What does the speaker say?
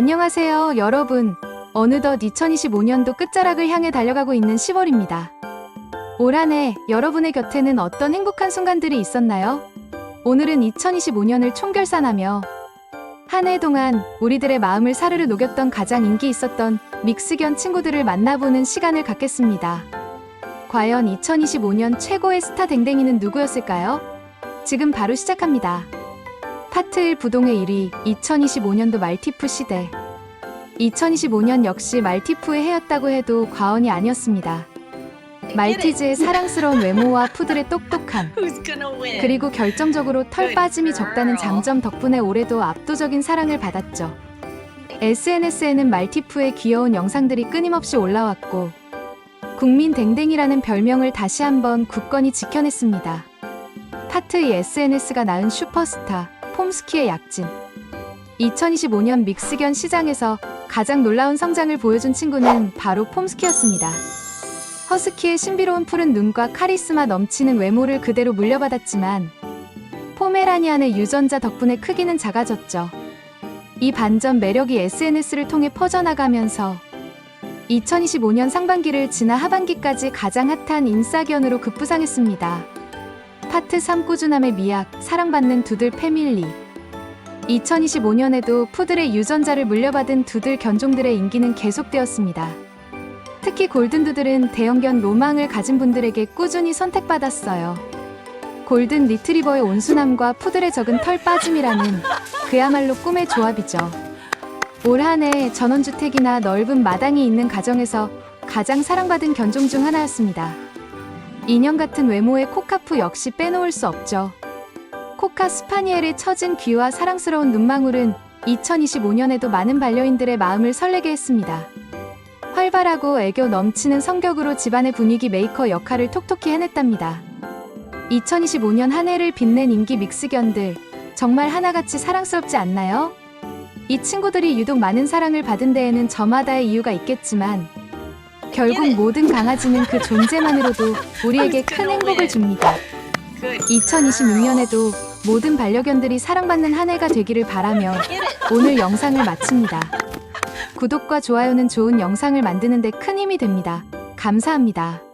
안녕하세요, 여러분. 어느덧 2025년도 끝자락을 향해 달려가고 있는 10월입니다. 올 한 해 여러분의 곁에는 어떤 행복한 순간들이 있었나요? 오늘은 2025년을 총결산하며 한 해 동안 우리들의 마음을 사르르 녹였던 가장 인기 있었던 믹스견 친구들을 만나보는 시간을 갖겠습니다. 과연 2025년 최고의 스타 댕댕이는 누구였을까요? 지금 바로 시작합니다. 파트 1 부동의 1위 2025년도 말티프 시대 2025년 역시 말티프의 해였다고 해도 과언이 아니었습니다. 말티즈의 사랑스러운 외모와 푸들의 똑똑함? 그리고 결정적으로 털 빠짐이 적다는 장점 덕분에 올해도 압도적인 사랑을 받았죠. SNS에는 말티프의 귀여운 영상들이 끊임없이 올라왔고 국민 댕댕이라는 별명을 다시 한번 굳건히 지켜냈습니다. 파트 2 SNS가 낳은 슈퍼스타 폼스키의 약진 2025년 믹스견 시장에서 가장 놀라운 성장을 보여준 친구는 바로 폼스키였습니다. 허스키의 신비로운 푸른 눈과 카리스마 넘치는 외모를 그대로 물려받았지만 포메라니안의 유전자 덕분에 크기는 작아졌죠. 이 반전 매력이 SNS를 통해 퍼져나가면서 2025년 상반기를 지나 하반기까지 가장 핫한 인싸견으로 급부상했습니다. 파트 3 꾸준함의 미학, 사랑받는 두들 패밀리 2025년에도 푸들의 유전자를 물려받은 두들 견종들의 인기는 계속되었습니다. 특히 골든두들은 대형견 로망을 가진 분들에게 꾸준히 선택받았어요. 골든 리트리버의 온순함과 푸들의 적은 털 빠짐이라는 그야말로 꿈의 조합이죠. 올 한 해 전원주택이나 넓은 마당이 있는 가정에서 가장 사랑받은 견종 중 하나였습니다. 인형 같은 외모의 코카푸 역시 빼놓을 수 없죠. 코카 스파니엘의 처진 귀와 사랑스러운 눈망울은 2025년에도 많은 반려인들의 마음을 설레게 했습니다. 활발하고 애교 넘치는 성격으로 집안의 분위기 메이커 역할을 톡톡히 해냈답니다. 2025년 한 해를 빛낸 인기 믹스견들 정말 하나같이 사랑스럽지 않나요? 이 친구들이 유독 많은 사랑을 받은 데에는 저마다의 이유가 있겠지만 결국 모든 강아지는 그 존재만으로도 우리에게 큰 행복을 줍니다. Good. 2026년에도 모든 반려견들이 사랑받는 한 해가 되기를 바라며 오늘 영상을 마칩니다. 구독과 좋아요는 좋은 영상을 만드는 데 큰 힘이 됩니다. 감사합니다.